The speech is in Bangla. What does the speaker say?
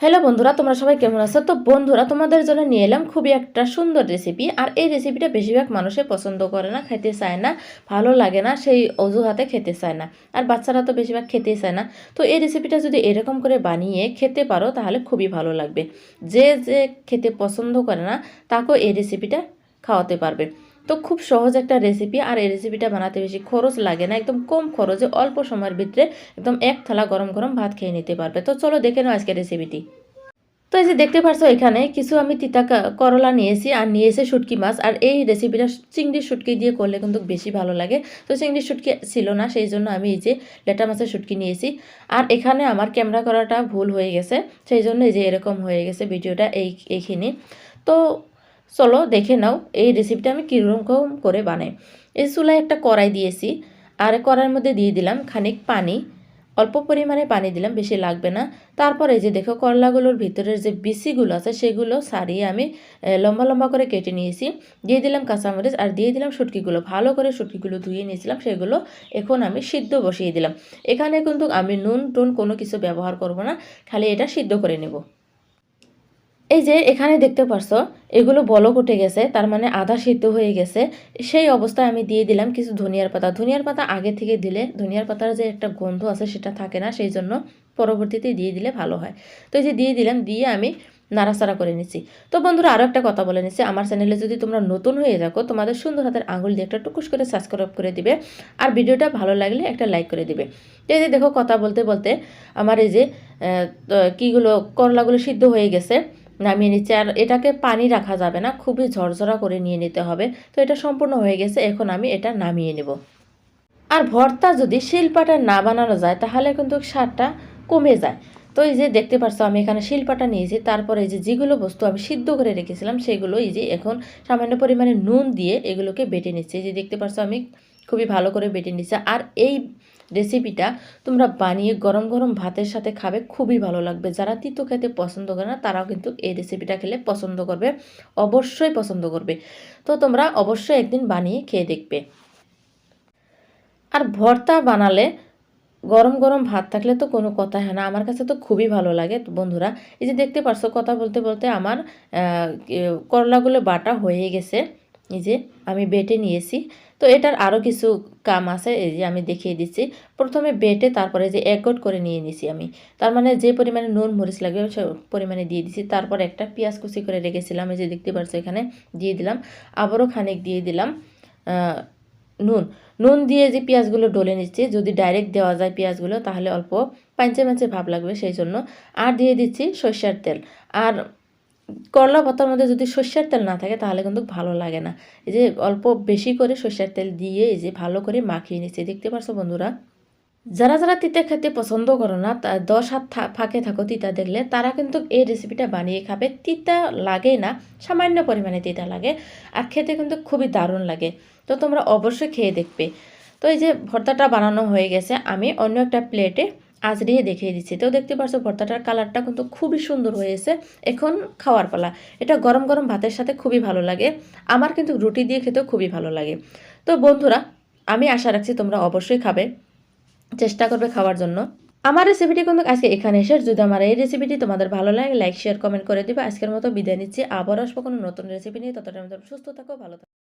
হ্যালো বন্ধুরা, তোমরা সবাই কেমন আছো? তো বন্ধুরা, তোমাদের জন্য নিয়ে এলাম খুবই একটা সুন্দর রেসিপি আর এই রেসিপিটা বেশিরভাগ মানুষে পছন্দ করে না, খেতে চায় না, ভালো লাগে না, সেই অজুহাতে খেতে চায় না, আর বাচ্চারা তো বেশিরভাগ খেতেই চায় না। তো এই রেসিপিটা যদি এরকম করে বানিয়ে খেতে পারো, তাহলে খুবই ভালো লাগবে। যে যে খেতে পছন্দ করে না, তাকেও এই রেসিপিটা খাওয়াতে পারবে। তো খুব সহজ একটা রেসিপি আর এই রেসিপিটা বানাতে বেশি খরচ লাগে না। একদম কম খরচে, অল্প সময়ের ভিতরে একদম এক থালা গরম গরম ভাত খেয়ে নিতে পারবে। তো চলো দেখে নাও আজকের রেসিপিটি তো এই যে দেখতে পারছ এখানে কিছু আমি তিতা করলা নিয়েছি, আর নিয়েছে শুটকি মাছ। আর এই রেসিপিটা চিংড়ির শুটকি দিয়ে করলে কিন্তু বেশি ভালো লাগে। তো চিংড়ির শুটকি ছিল না, সেই জন্য আমি এই যে লেটা মাছের শুটকি নিয়েছি। আর এখানে আমার ক্যামেরা করাটা ভুল হয়ে গেছে, সেই জন্য এই যে এরকম হয়ে গেছে ভিডিওটা এই, এইখানে। তো চলো দেখে নাও, এই রেসিপিটা আমি কীরকম করে বানাই। এই চুলায় একটা কড়াই দিয়েছি, আর কড়াইয়ের মধ্যে দিয়ে দিলাম খানিক পানি। অল্প পরিমাণে পানি দিলাম, বেশি লাগবে না। তারপরে এই যে দেখো করলাগুলোর ভিতরের যে বিসিগুলো আছে, সেগুলো সারিয়ে আমি লম্বা লম্বা করে কেটে নিয়েছি। দিয়ে দিলাম কাঁচামরিচ আর দিয়ে দিলাম শুটকিগুলো। ভালো করে শুটকিগুলো ধুয়ে নিয়েছিলাম, সেগুলো এখন আমি সিদ্ধ বসিয়ে দিলাম। এখানে কিন্তু আমি নুন টুন কোনো কিছু ব্যবহার করব না, খালি এটা সিদ্ধ করে নেব। এই যে এখানে দেখতে পারছ, এগুলো বলক উঠে গেছে, তার মানে আধা সিদ্ধ হয়ে গেছে। সেই অবস্থায় আমি দিয়ে দিলাম কিছু ধনিয়ার পাতা। ধনিয়ার পাতা আগে থেকে দিলে ধনিয়ার পাতার যে একটা গন্ধ আছে সেটা থাকে না, সেই জন্য পরবর্তীতে দিয়ে দিলে ভালো হয়। তো এই যে দিয়ে দিলাম, দিয়ে আমি নাড়াচাড়া করে নিচ্ছি। তো বন্ধুরা আরও একটা কথা বলে নিচ্ছি। আমার চ্যানেলে যদি তোমরা নতুন হয়ে থাকো, তোমাদের সুন্দর হাতের আঙুল দিয়ে একটা টুকুস করে সাবস্ক্রাইব করে দিবে। আর ভিডিওটা ভালো লাগলে একটা লাইক করে দিবে। এই যে দেখো কথা বলতে বলতে আমার এই যে কীগুলো করলাগুলো সিদ্ধ হয়ে গেছে। নামিয়ে নিচ্ছে। আর এটাকে পানি রাখা যাবে না, খুবই ঝরঝরা করে নিয়ে নিতে হবে। তো এটা সম্পূর্ণ হয়ে গেছে, এখন আমি এটা নামিয়ে নেব। আর ভর্তা যদি শিলপাটা না বানানো যায়, তাহলে কিন্তু স্বাদটা কমে যায়। তো এই যে দেখতে পাচ্ছ আমি এখানে শিলপাটা নিয়েছি। তারপরে এই যে যেগুলো বস্তু আমি সিদ্ধ করে রেখেছিলাম, সেগুলো এই যে এখন সামান্য পরিমাণে নুন দিয়ে এগুলোকে বেটে নিচ্ছি। এই যে দেখতে পাচ্ছ আমি খুবই ভালো করে বেটে নিচ্ছি আর এই রেসিপিটা তোমরা বানিয়ে গরম গরম ভাতের সাথে খাবে, খুবই ভালো লাগবে। যারা তিতো খেতে পছন্দ করে না, তারাও কিন্তু এই রেসিপিটা খেলে পছন্দ করবে, অবশ্যই পছন্দ করবে। তো তোমরা অবশ্যই একদিন বানিয়ে খেয়ে দেখবে। আর ভর্তা বানালে গরম গরম ভাত থাকলে তো কোনো কথা হয় না। আমার কাছে তো খুবই ভালো লাগে বন্ধুরা। এই যে দেখতে পারছ কথা বলতে বলতে আমার করলাগুলো বাটা হয়ে গেছে। এই যে আমি বেটে নিয়েছি। তো এটার আরও কিছু কাম আছে, এই যে আমি দেখিয়ে দিচ্ছি। প্রথমে বেটে তারপরে যে একগট করে নিয়ে নিছি আমি। তার মানে যে পরিমাণে নুন, মরিচ লাগবে সে পরিমাণে দিয়ে দিছি। তারপর একটা পেঁয়াজ কুচি করে রেখেছিলাম, এই যে দেখতে পাচ্ছ এখানে, দিয়ে দিলাম। আবারও খানিক দিয়ে দিলাম নুন। নুন দিয়ে যে পেঁয়াজগুলো ডলে নিচ্ছি, যদি ডাইরেক্ট দেওয়া যায় পেঁয়াজগুলো, তাহলে অল্প পাঞ্চে পাঞ্চে ভাব লাগবে, সেই জন্য। আর দিয়ে দিচ্ছি সর্ষের তেল। আর করলা ভর্তার মধ্যে যদি সর্ষের তেল না থাকে, তাহলে কিন্তু ভালো লাগে না। এই যে অল্প বেশি করে সর্ষের তেল দিয়ে এই যে ভালো করে মাখিয়ে নিচ্ছি, দেখতে পারছ বন্ধুরা? যারা যারা তিতা খেতে পছন্দ করো না, তা দশ হাত ফাঁকে থাকো তিতা দেখলে, তারা কিন্তু এই রেসিপিটা বানিয়ে খাবে। তিতা লাগে না, সামান্য পরিমাণে তিতা লাগে, আর খেতে কিন্তু খুবই দারুণ লাগে। তো তোমরা অবশ্যই খেয়ে দেখবে। তো এই যে ভর্তাটা বানানো হয়ে গেছে, আমি অন্য একটা প্লেটে আজরিয়ে দেখিয়ে দিচ্ছি। তো দেখতে পাচ্ছ ভর্তাটার কালারটা কিন্তু খুবই সুন্দর হয়েছে। এখন খাওয়ার পালা। এটা গরম গরম ভাতের সাথে খুবই ভালো লাগে। আমার কিন্তু রুটি দিয়ে খেতেও খুবই ভালো লাগে। তো বন্ধুরা, আমি আশা রাখছি তোমরা অবশ্যই খাবে। চেষ্টা করবে খাওয়ার জন্য। আমার রেসিপিটি কিন্তু আজকে এখানে শেষ। যদি আমার এই রেসিপিটি তোমাদের ভালো লাগে লাইক শেয়ার কমেন্ট করে দিবে। আজকের মতো বিদায় নিচ্ছি। আবার আসব কোনো নতুন রেসিপি নিয়ে। ততটা সুস্থ থাকো, ভালো থাকো।